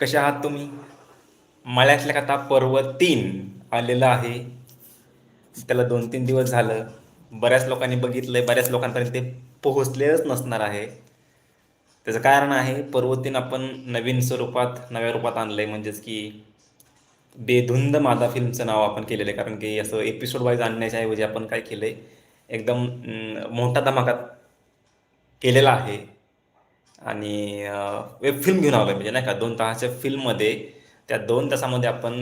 कसे आहात तुम्ही? मळ्यातल्या कथा पर्व तीन आलेलं आहे. त्याला दोन तीन दिवस झालं. बऱ्याच लोकांनी बघितलंय बऱ्याच लोकांपर्यंत ते पोहोचलेलंच नसणार आहे. त्याचं कारण आहे पर्व तीन आपण नवीन स्वरूपात नव्या रूपात आणलंय. म्हणजेच की बेधुंद मादा फिल्मचं नाव आपण केलेलं आहे. कारण की असं एपिसोड वाईज आणण्याच्या ऐवजी आपण काय केलंय? एकदम मोठा धमाका केलेला आहे. आणि वेब फिल्म घेऊन आलो म्हणजे नाही का दोन तासाच्या फिल्ममध्ये त्या दोन तासामध्ये आपण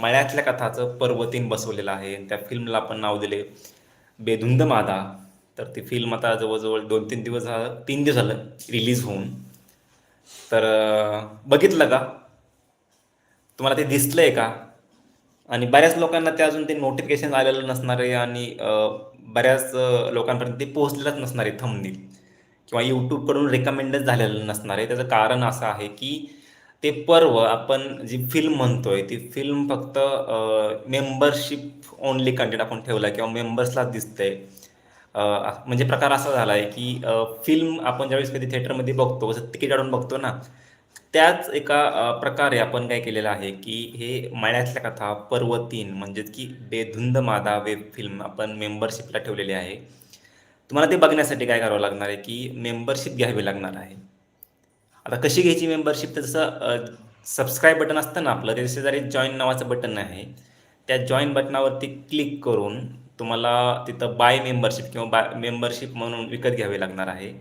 मळ्यातल्या कथाचं पर्वतीन बसवलेलं आहे. त्या फिल्मला आपण नाव दिले बेधुंद मादा. तर ती फिल्म आता जवळजवळ दोन तीन दिवस झालं तीन दिवस झालं रिलीज होऊन. तर बघितलं का? तुम्हाला ते दिसलंय का? आणि बऱ्याच लोकांना ते अजून ते नोटिफिकेशन आलेलं नसणार आहे आणि बऱ्याच लोकांपर्यंत ते पोहोचलेलंच नसणार आहे थंबनेल किंवा यूट्यूबकडून रेकमेंडच झालेलं नसणार आहे. त्याचं कारण असं आहे की ते पर्व आपण जी फिल्म म्हणतोय ती फिल्म फक्त मेंबरशिप ओनली कंटेंट आपण ठेवला किंवा मेंबर्सलाच दिसतंय. म्हणजे प्रकार असा झाला आहे की फिल्म आपण ज्यावेळेस कधी थिएटरमध्ये बघतो जसं तिकीट काढून बघतो ना त्याच एका प्रकारे आपण काय केलेलं आहे की हे मळ्यातल्या कथा पर्व तीन म्हणजेच की बेधुंद मादा वेब फिल्म आपण मेंबरशिपला ठेवलेली आहे. तुम्हाला ते बघण्यासाठी काय करावं लागणार आहे की मेंबरशिप घ्यावी लागणार आहे? आता कशी घ्यायची मेंबरशिप तर जसं सबस्क्राईब बटन असतं ना आपलं ते शेजारी जॉईन नावाचं बटन आहे. त्या जॉईन बटनावरती क्लिक करून तुम्हाला तिथं बाय मेंबरशिप किंवा बाय मेंबरशिप म्हणून विकत घ्यावी लागणार आहे.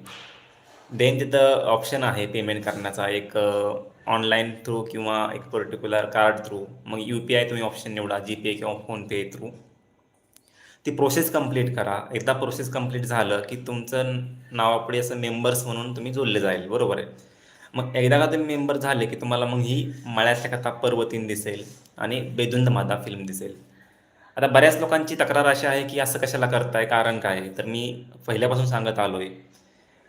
देन तिथं ऑप्शन आहे पेमेंट करण्याचा एक ऑनलाईन थ्रू किंवा एक पर्टिक्युलर कार्ड थ्रू मग यू पी आय तुम्ही ऑप्शन निवडा जी पे किंवा फोनपे थ्रू ती प्रोसेस कंप्लीट करा. एकदा प्रोसेस कंप्लीट झालं की तुमचं नावापुढे असं मेंबर्स म्हणून तुम्ही जोडले जाईल. बरोबर आहे? मग एकदा का तुम्ही मेंबर झाले की तुम्हाला मग ही मळ्यातल्या कथा पर्वतीन दिसेल आणि बेदुंद माता फिल्म दिसेल. आता बऱ्याच लोकांची तक्रार अशी आहे की असं कशाला करताय? कारण काय? आहे? तर मी पहिल्यापासून सांगत आलो आहे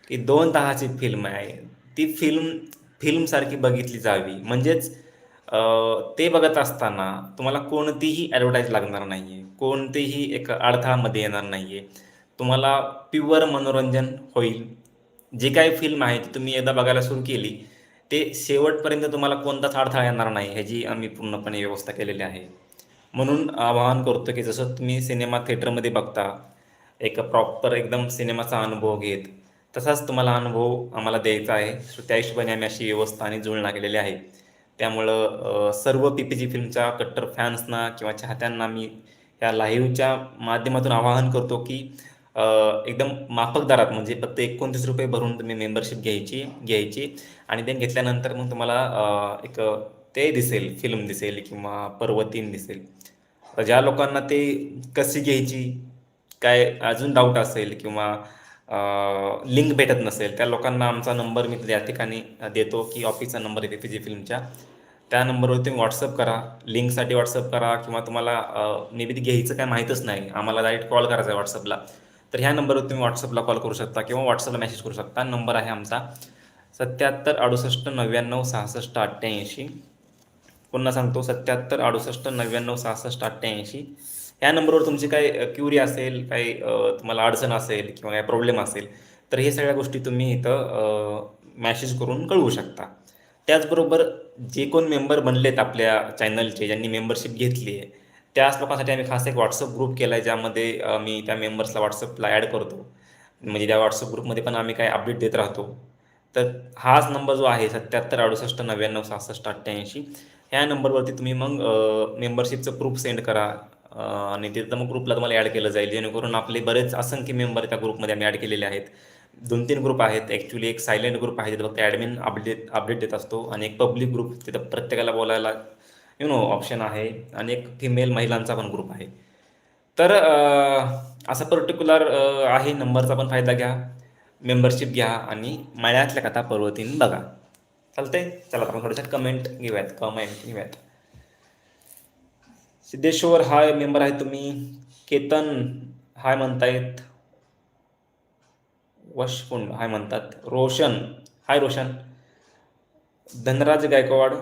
की दोन तहाची फिल्म आहे. ती फिल्म फिल्मसारखी बघितली जावी. म्हणजेच ते बघत असताना तुम्हाला कोणतीही ॲडव्हर्टाईज लागणार नाही आहे कोणतेही एक अडथळामध्ये येणार नाही आहे तुम्हाला प्युअर मनोरंजन होईल. जे काही फिल्म आहे ती तुम्ही एकदा बघायला सुरू केली ते शेवटपर्यंत तुम्हाला कोणताच अडथळा येणार नाही ह्याची आम्ही पूर्णपणे व्यवस्था केलेली आहे. म्हणून आवाहन करतो की जसं तुम्ही सिनेमा थिएटरमध्ये बघता एक प्रॉपर एकदम सिनेमाचा अनुभव घेत तसाच तुम्हाला अनुभव आम्हाला द्यायचा आहे. सो त्या हिशोबाने आम्ही अशी व्यवस्था आणि जुळणा केलेली आहे. त्यामुळं सर्व पी पी जी फिल्मच्या कट्टर फॅन्सना किंवा चाहत्यांना मी या लाईव्हच्या माध्यमातून आवाहन करतो की एकदम माफक दरात म्हणजे फक्त एकोणतीस रुपये भरून तुम्ही मेंबरशिप घ्यायची घ्यायची आणि ते घेतल्यानंतर मग तुम्हाला एक ते दिसेल फिल्म दिसेल किंवा पर्वतीन दिसेल. ज्या लोकांना ते कशी घ्यायची काय अजून डाऊट असेल किंवा लिंक भेटत नसेल त्या लोकांना आमचा नंबर मी या ठिकाणी देतो की ऑफिसचा नंबर येते पी फिल्मच्या त्या नंबरवर तुम्ही व्हॉट्सअप करा. लिंकसाठी व्हॉट्सअप करा किंवा तुम्हाला मे घ्यायचं काय माहीतच नाही. आम्हाला डायरेक्ट कॉल करायचा आहे व्हॉट्सअपला तर ह्या नंबरवर तुम्ही व्हॉट्सअपला कॉल करू शकता किंवा व्हॉट्सअपला मेसेज करू शकता. नंबर आहे आमचा सत्याहत्तर अडुसष्ट नव्याण्णव सहासष्ट अठ्ठ्याऐंशी. पुन्हा सांगतो सत्याहत्तर अडुसष्ट नव्याण्णव सहासष्ट अठ्ठ्याऐंशी. ह्या नंबरवर तुमची काय क्युरी असेल काही तुम्हाला अडचण असेल किंवा काय प्रॉब्लेम असेल तर हे सगळ्या गोष्टी तुम्ही इथं मॅसेज करून कळवू शकता. त्याचबरोबर जे कोण मेंबर बनलेत आपल्या चॅनलचे ज्यांनी मेंबरशिप घेतली आहे त्याच लोकांसाठी आम्ही खास एक व्हॉट्सअप ग्रुप केला आहे ज्यामध्ये मी त्या मेंबर्सला व्हॉट्सअपला ॲड करतो. म्हणजे त्या व्हॉट्सअप ग्रुपमध्ये पण आम्ही काय अपडेट देत राहतो. तर हाच नंबर जो आहे सत्याहत्तर अडुसष्ट नव्याण्णव सहासष्ट अठ्ठ्याऐंशी ह्या नंबरवरती तुम्ही मग मेंबरशिपचं प्रूफ सेंड करा. आणि तिथं मग ग्रुपला तुम्हाला ॲड केलं जाईल. जेणेकरून आपले बरेच असंख्य मेंबर त्या ग्रुपमध्ये आम्ही ॲड केलेले आहेत. दोन तीन ग्रुप आहेत. ॲक्च्युली एक सायलेंट ग्रुप आहे. तिथं फक्त ॲडमिन अपडेट अपडेट देत असतो. आणि एक पब्लिक ग्रुप तिथं प्रत्येकाला बोलायला यु नो ऑप्शन आहे. आणि एक फिमेल महिलांचा पण ग्रुप आहे. तर असा पर्टिक्युलर आहे. नंबरचा पण फायदा घ्या. मेंबरशिप घ्या. आणि मळ्यातल्या कथा पर्वतीन बघा. चालतंय? चला आपण थोड्याशा कमेंट घेऊयात. कमेंट घेऊयात. सिद्धेश्वर हाय मेंबर आहे तुम्ही. केतन हाय म्हणतायत. वशपुंड हाय म्हणतात. रोशन हाय रोशन. धनराज गायकवाड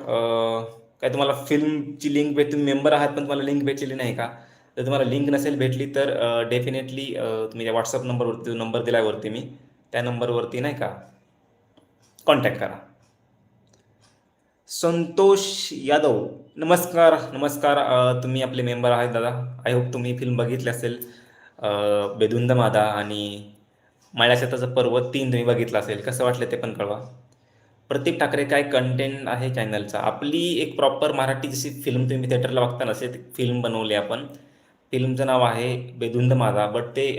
काय तुम्हाला फिल्मची लिंक भेट तुम्ही मेंबर आहात पण तुम्हाला लिंक भेटलेली नाही का? जर तुम्हाला लिंक नसेल भेटली तर डेफिनेटली तुम्ही त्या व्हॉट्सअप नंबरवरती जो नंबर दिल्यावरती मी त्या नंबरवरती नाही का? कॉन्टॅक्ट करा. संतोष यादव. नमस्कार नमस्कार. तुम्ही आपले मेंबर आहेत दादा. आय होप तुम्ही फिल्म बघितली असेल. बेदुंद बेधुंद मादा आणि माळ्या शेताचं पर्वत तीन तुम्ही बघितलं असेल. कसं वाटलं ते पण कळवा. प्रतीक ठाकरे काय कंटेंट आहे चॅनलचा आपली एक प्रॉपर मराठी जशी फिल्म तुम्ही थिएटरला बघता नसे असे फिल्म बनवली आपण. फिल्मचं नाव आहे बेधुंद मादा बट ते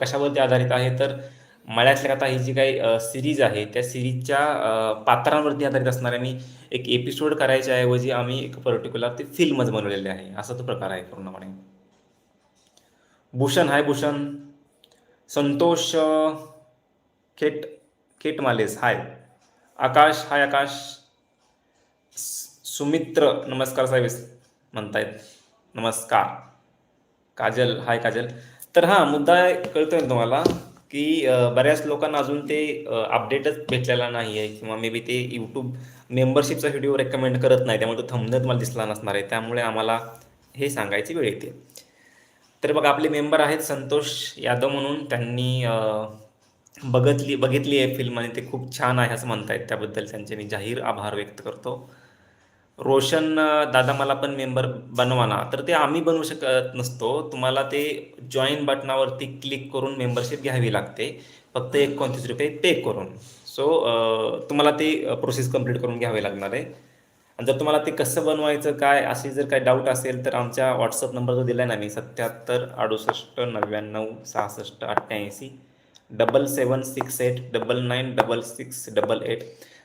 कशावरती आधारित आहे? तर मळ्यातल्या आता ही जी काही सिरीज आहे त्या सिरीजच्या पात्रांवरती आधारित असणार आणि एक एपिसोड करायच्या ऐवजी आम्ही एक पर्टिक्युलर ते फिल्मच बनवलेले आहे. असा तो प्रकार आहे पूर्णपणे. भूषण हाय भूषण. संतोष खेट खेट मालेस हाय. आकाश हाय आकाश. सुमित्र नमस्कार साहेब म्हणतायत. नमस्कार. काजल हाय काजल. तर हा मुद्दा कळतोय तुम्हाला? की बऱ्याच लोकांना अजून ते अपडेटच भेटलेला नाही आहे किंवा मे बी ते यूट्यूब मेंबरशिपचा व्हिडिओ रेकमेंड करत नाही त्यामुळे तो थंबनेल मला दिसला नसणार आहे. त्यामुळे आम्हाला हे सांगायची वेळ येते. तर बघा आपले मेंबर आहेत संतोष यादव म्हणून. त्यांनी बघतली बघितली आहे फिल्म आणि ते खूप छान आहे असं म्हणतायत. त्याबद्दल त्यांचे मी जाहीर आभार व्यक्त करतो. रोशन दादा मला पण मेंबर बनवा ना. तर ते आम्ही बनवू शकत नसतो. तुम्हाला ते जॉईन बटनावरती क्लिक करून मेंबरशिप घ्यावी लागते. फक्त एकोणतीस रुपये पे करून. सो तुम्हाला ते प्रोसेस कंप्लीट करून घ्यावी लागणार आहे. आणि जर तुम्हाला ते कसं बनवायचं काय असे जर काय डाऊट असेल तर आमच्या व्हॉट्सअप नंबर जो दिला आहे ना मी. सत्याहत्तर अडुसष्ट नव्याण्णव सहासष्ट अठ्ठ्याऐंशी double seven six eight double nine double six double eight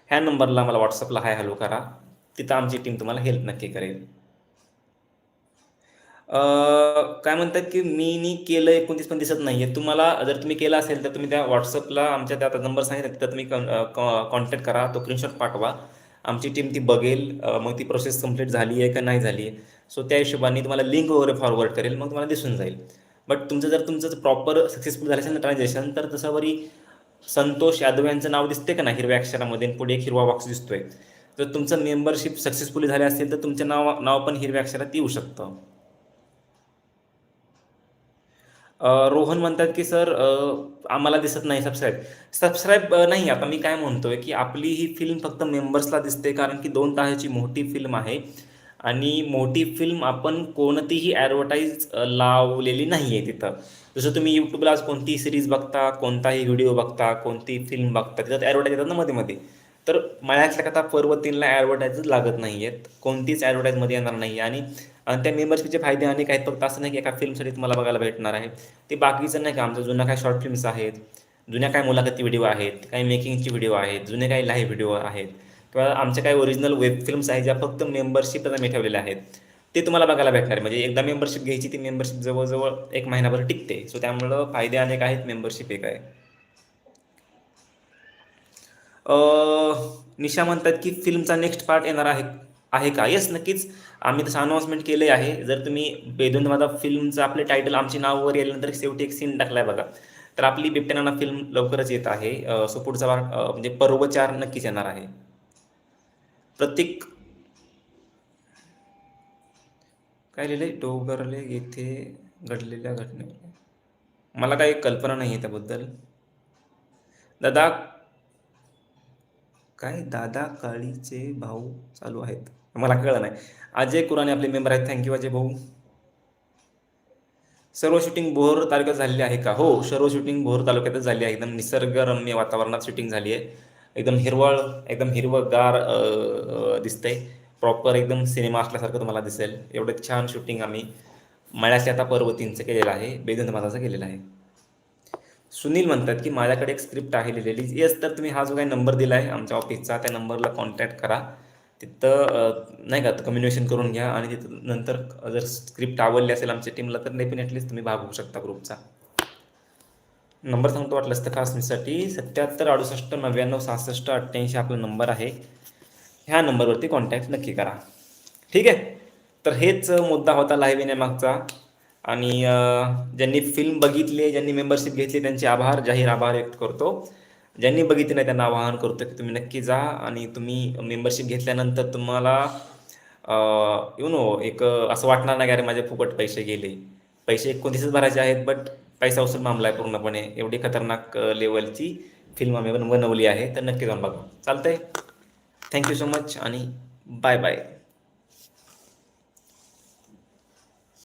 ह्या नंबरला मला व्हॉट्सअपला हाय हॅलो करा. तिथं आमची टीम तुम्हाला हेल्प नक्की करेल. काय म्हणतात की मी नी केलं एकोणतीस पण दिसत नाही आहे तुम्हाला जर तुम्ही केलं असेल तर तुम्ही त्या व्हॉट्सअपला आमच्या त्या नंबर सांगितला तिथं तुम्ही कॉन्टॅक्ट करा तो स्क्रीनशॉट पाठवा. आमची टीम ती बघेल मग ती प्रोसेस कंप्लीट झाली आहे का नाही झाली आहे. सो त्या हिशोबाने तुम्हाला लिंक वगैरे फॉरवर्ड करेल मग तुम्हाला दिसून जाईल. बट तुमचं जर तुमचं प्रॉपर सक्सेसफुल झालं असेल ना ट्रान्झॅक्शन तर तसं वरी संतोष यादव यांचं नाव दिसते का ना हिरव्या अक्षरामध्ये पुढे एक हिरवा बॉक्स दिसतोय. जर तुमचं मेंबरशिप सक्सेसफुली झाले असेल तर तुमचं नाव नाव पण हिरव्या अक्षरात येऊ शकतं. रोहन म्हणतात की सर आम्हाला दिसत नाही सबस्क्राईब सबस्क्राईब नाही. आता मी काय म्हणतोय की आपली ही फिल्म फक्त मेंबर्सला दिसते कारण की दोन तासाची मोठी फिल्म आहे. आणि मोठी फिल्म आपण कोणतीही ॲडव्हर्टाईज लावलेली नाही आहे तिथं. जसं तुम्ही यूट्यूबला आज कोणतीही सिरीज बघता कोणताही व्हिडिओ बघता कोणती फिल्म बघता तिथं ॲडव्हर्टाईज येतात ना मध्ये मध्ये. तर मळ्यातल्या कथा पर्व तीनला लागत नाही आहेत कोणतीच ॲडव्हर्टाईजमध्ये येणार नाही आणि आणि त्या मेंबरशिपचे फायदे अनेक आहेत फक्त असं नाही की एका फिल्मसाठी तुम्हाला बघायला भेटणार आहे. ते बाकीचं नाही का आमचं जुन्या काय शॉर्ट फिल्म्स आहेत जुन्या काय मुलाखती व्हिडिओ आहेत काही मेकिंगचे व्हिडिओ आहेत जुने काही लाईव्ह व्हिडिओ आहेत किंवा आमच्या काही ओरिजिनल वेब फिल्म्स आहेत ज्या फक्त मेंबरशिपला मी ठेवलेल्या आहेत. ते तुम्हाला बघायला भेटणार म्हणजे एकदा मेंबरशिप घ्यायची ती मेंबरशिप जवळजवळ एक महिनाभर टिकते. सो त्यामुळं फायदे अनेक आहेत मेंबरशिप एक आहे. निशा म्हणतात की फिल्मचा नेक्स्ट पार्ट येणार आहे आहे का? येस नक्कीच. आम्ही तसं अनाऊन्समेंट केले आहे. जर तुम्ही बेदोन माझा फिल्मचं आपले टायटल आमची नावावर येल्यानंतर शेवटी एक सीन टाकलाय बघा. तर आपली बिबट्यानाना फिल्म लवकरच येत आहे. सो पुढचा भाग म्हणजे पर्व चार नक्कीच येणार आहे. प्रत्येक काय लिहिलंय? डोंगरले येथे घडलेल्या घटने मला काही कल्पना नाही आहे त्याबद्दल. दादा काय दादा काळीचे भाऊ चालू आहेत? मला कळलं नाही. अजय कुराने आपले मेंबर आहेत. थँक्यू अजय भाऊ. सर्व शूटिंग भोर तालुक्यात झालेली आहे का? हो सर्व शूटिंग भोर तालुक्यातच झाली आहे. एकदम निसर्गरम्य वातावरणात शूटिंग झाली आहे. एकदम हिरवळ एकदम हिरवगार दिसतंय. प्रॉपर एकदम सिनेमा असल्यासारखं तुम्हाला दिसेल. एवढं छान शूटिंग आम्ही मळ्याशी आता पर्वतींचं केलेलं आहे. बेदंत माझाचं केलेलं आहे. सुनील म्हणतात की माझ्याकडे एक स्क्रिप्ट आहे लिहिलेली येस तर तुम्ही हा जो काही नंबर दिला आहे आमच्या ऑफिसचा त्या नंबरला कॉन्टॅक्ट करा. तिथं नाही का कम्युनिकेशन करून घ्या आणि तिथं नंतर जर स्क्रिप्ट आवडली असेल आमच्या टीमला तर डेफिनेटलीच तुम्ही भाग होऊ शकता ग्रुपचा नंबर सांगतो वाटलंच तर खासमीसाठी सत्याहत्तर अडुसष्ट नव्याण्णव सहासष्ट अठ्ठ्याऐंशी आपला नंबर आहे. ह्या नंबरवरती कॉन्टॅक्ट नक्की करा. ठीक आहे? तर हेच मुद्दा होता लाईव्ह येण्यामागचा आणि ज्यांनी फिल्म बघितली ज्यांनी मेंबरशिप घेतली त्यांचे आभार जाहीर आभार व्यक्त करतो. ज्यांनी बघितली नाही त्यांना आवाहन करतो की तुम्ही नक्की जा आणि तुम्ही मेंबरशिप घेतल्यानंतर तुम्हाला यु नो एक असं वाटणार नाही अरे माझे फुकट पैसे गेले. पैसे एकोणतीसच भरायचे आहेत बट पैसा वसूल मामला आहे पूर्णपणे. एवढी खतरनाक लेवलची फिल्म आम्ही बनवली आहे. तर नक्की जाऊन बघा. चालतंय? थँक्यू सो मच आणि बाय बाय